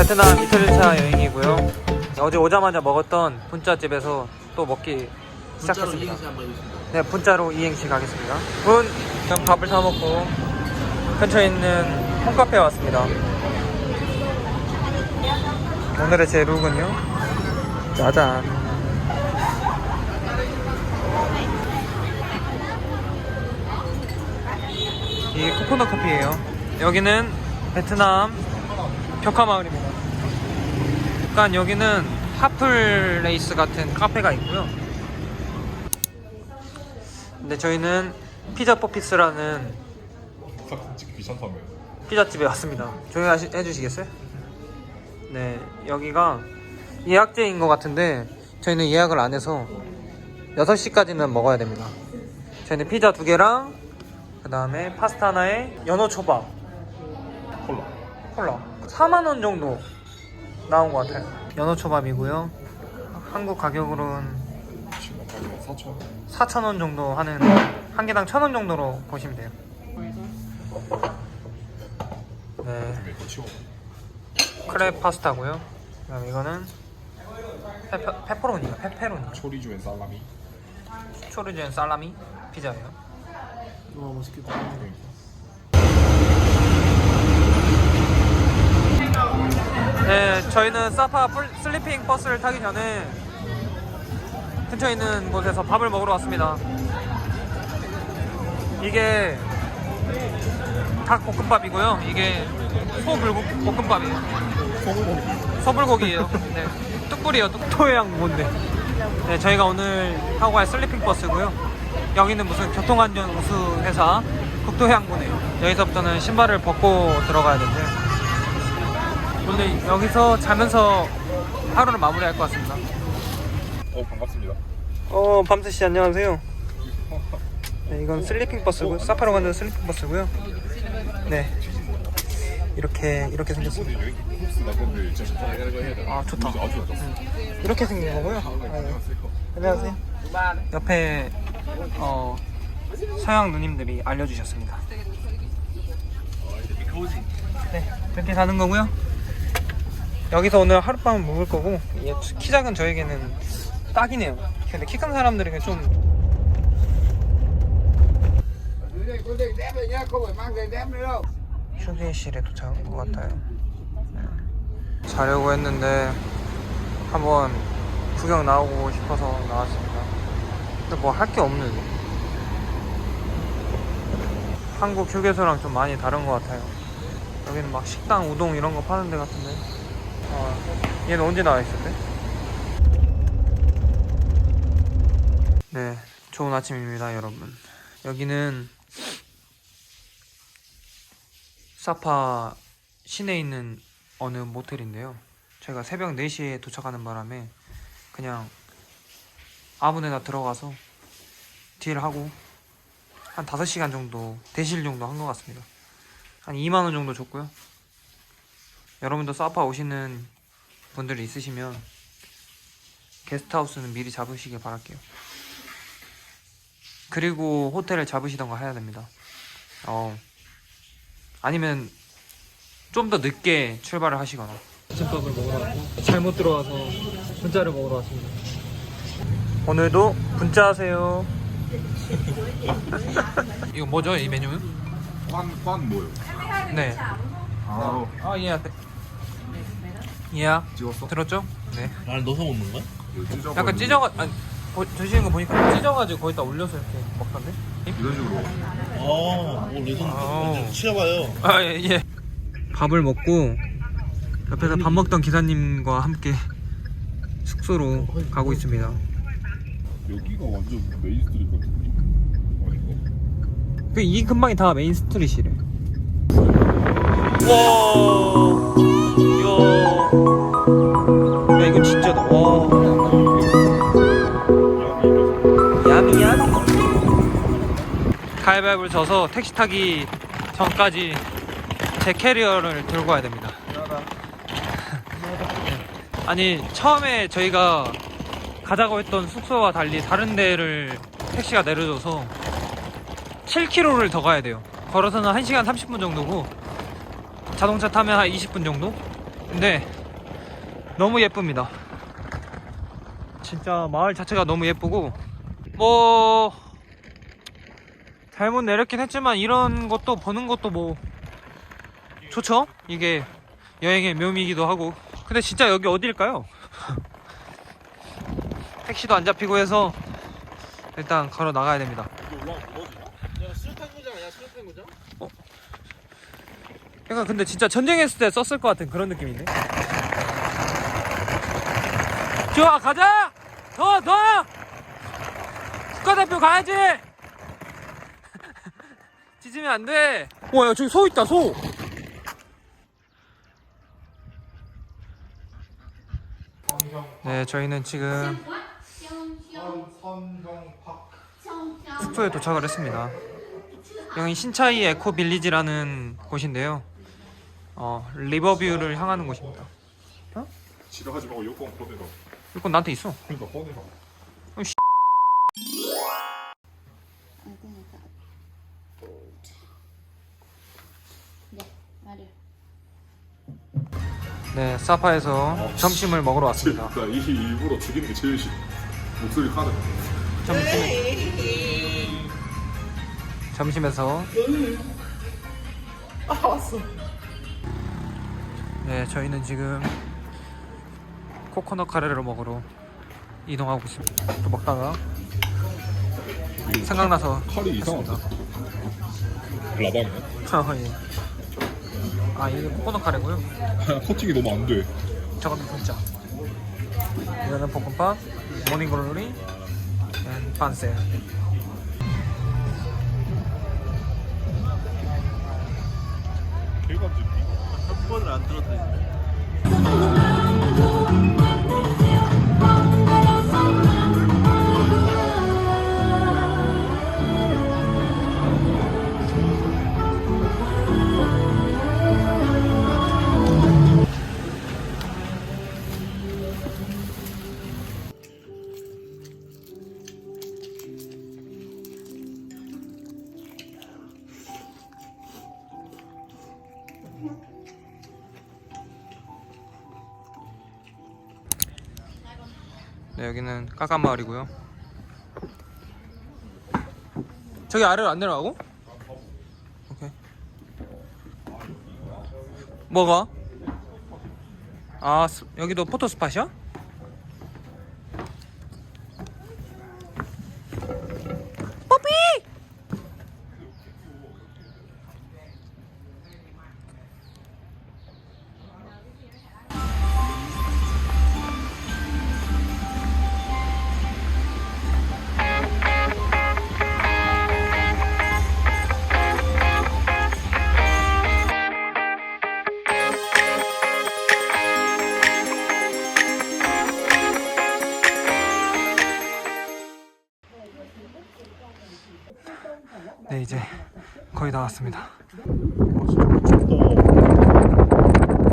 베트남 이틀차 여행이고요. 어제 오자마자 먹었던 분짜집에서 또 먹기 시작했습니다. 네, 분짜로 이행시 가겠습니다. 분, 그럼 밥을 사 먹고 근처에 있는 홈카페에 왔습니다. 오늘의 제 룩은요? 짜잔. 이게 코코넛 커피예요. 여기는 베트남 벽화 마을입니다. 약간 여기는 하플레이스 같은 카페가 있고요. 근데 저희는 피자 포피스라는 사진 찍기 귀찮다며 피자집에 왔습니다. 조용히 해주시겠어요? 네, 여기가 예약제인 것 같은데 저희는 예약을 안 해서 6시까지는 먹어야 됩니다. 저희는 피자 두 개랑 그 다음에 파스타 하나에 연어 초밥, 콜라 콜라 4만원 정도 나온 것 같아요. 연어 초밥이고요. 한국 가격으로는 지금 가격 4천 4,000원 정도 하는 한 개당 1,000원 정도로 보시면 돼요. 네. 크랩 파스타고요. 그다음 이거는 페퍼, 페퍼로니요. 페페로니. 초리주엔 살라미 초르지엔 살라미 피자예요. 와 맛있겠다. 네, 저희는 사파 풀- 슬리핑 버스를 타기 전에 근처에 있는 곳에서 밥을 먹으러 왔습니다. 이게 닭 볶음밥이고요. 이게 소 불고 볶음밥이에요. 소고기 소불고기예요. 네. 뚝불이요. 뚝토해양 뭔데. 네, 저희가 오늘 타고 갈 슬리핑 버스고요. 여기는 무슨 교통안전 우수 회사 국토해양부네요. 여기서부터는 신발을 벗고 들어가야 되는데 오늘 여기서 자면서 하루를 마무리할 것 같습니다. 어 반갑습니다 어, 밤새 씨 안녕하세요. 네, 이건 슬리핑 버스고 사파로 가는 슬리핑 버스고요. 네. 이렇게 이렇게 생겼습니다. 되나? 아, 좋다. 좋았어 이렇게 생긴 거고요. 아, 네. 안녕하세요. 옆에 어, 서양 누님들이 알려주셨습니다. 네, 이렇게 가는 거고요. 여기서 오늘 하룻밤 묵을 거고 키 작은 저에게는 딱이네요. 근데 키 큰 사람들에게 좀. 휴게실에 도착한 것 같아요. 네. 자려고 했는데 한번 구경 나오고 싶어서 나왔습니다. 근데 뭐 할 게 없는. 한국 휴게소랑 좀 많이 다른 것 같아요. 여기는 막 식당, 우동 이런 거 파는 데 같은데. 아, 얘는 언제 나와 있었대? 네, 좋은 아침입니다, 여러분. 여기는 사파 시내에 있는 어느 모텔인데요. 저희가 새벽 4시에 도착하는 바람에 그냥 아무 데나 들어가서 딜 하고 한 5시간 정도 대실 정도 한 것 같습니다. 한 2만원 정도 줬고요. 여러분도 사파 오시는 분들이 있으시면 게스트하우스는 미리 잡으시길 바랄게요. 그리고 호텔을 잡으시던가 해야 됩니다. 어, 아니면 좀 더 늦게 출발을 하시거나 아침밥을 먹으러 왔고 잘못 들어와서 분짜를 먹으러 왔습니다 오늘도 분짜 하세요 이거 뭐죠 이 메뉴는? 빤빤 뭐요? 네 아 아, 예. 예. 찍었어? 들었죠? 네. 날 넣어서 먹는 거야? 찢어 약간 찢어가, 아니, 보- 드시는 거 보니까 찢어가지고 거기다 올려서 이렇게 먹던데? 이런 식으로 아, 오 레전 아우. 레전 치워봐요. 아, 예, 예. 밥을 먹고 옆에서 밥 먹던 기사님과 함께 숙소로 가고 있습니다. 여기가 완전 메인 스트리트 같은데 아닌가? 그 이 근방이 다 메인 스트릿이래. 와, 가위바위보를 져서 택시 타기 전까지 제 캐리어를 들고 와야 됩니다. 네. 아니 처음에 저희가 가자고 했던 숙소와 달리 다른 데를 택시가 내려줘서 7km를 더 가야 돼요. 걸어서는 1시간 30분 정도고 자동차 타면 한 20분 정도? 네 너무 예쁩니다 진짜 마을 자체가 너무 예쁘고 뭐 잘못 내렸긴 했지만 이런 것도 보는 것도 뭐 좋죠? 이게 여행의 묘미이기도 하고. 근데 진짜 여기 어딜까요? 택시도 안 잡히고 해서 일단 걸어 나가야 됩니다. 구장? 약간 근데 진짜 전쟁했을 때 썼을 것 같은 그런 느낌인데 좋아 가자! 더 더! 국가대표 가야지 찢으면 안 돼 와 야 저기 소 있다 소 네, 저희는 지금 숙소에 도착을 했습니다. 여기 신차이 에코 빌리지라는 곳인데요. 어, 리버뷰를 향하는 곳입니다. 지랄하지 말고 여권 꺼내라. 이건 나한테 있어. 그러니까 꺼내라. 네, 사파에서 점심을 먹으러 왔습니다. 진짜 이 일부러 죽이는 게 제일 싫어. 목소리. 점심. 점심에서. 아 왔어. 네, 저희는 지금 코코넛 카레를 먹으러 이동하고 있습니다. 또 먹다가 생각나서 칼이 이상하다. 라방이야? 아, 예. 아 이게 코코넛 카레고요. 커팅이 너무 안 돼. 저거는 분짜. 이거는 볶음밥, 모닝글로리. 개간지. 한 번을 안 떨어뜨리 네네 여기는 까깐 마을이고요. 저기 아래로 안 내려가고? 오케이. 뭐가? 아 스- 여기도 포토 스팟이야? 이제 거의 다 왔습니다.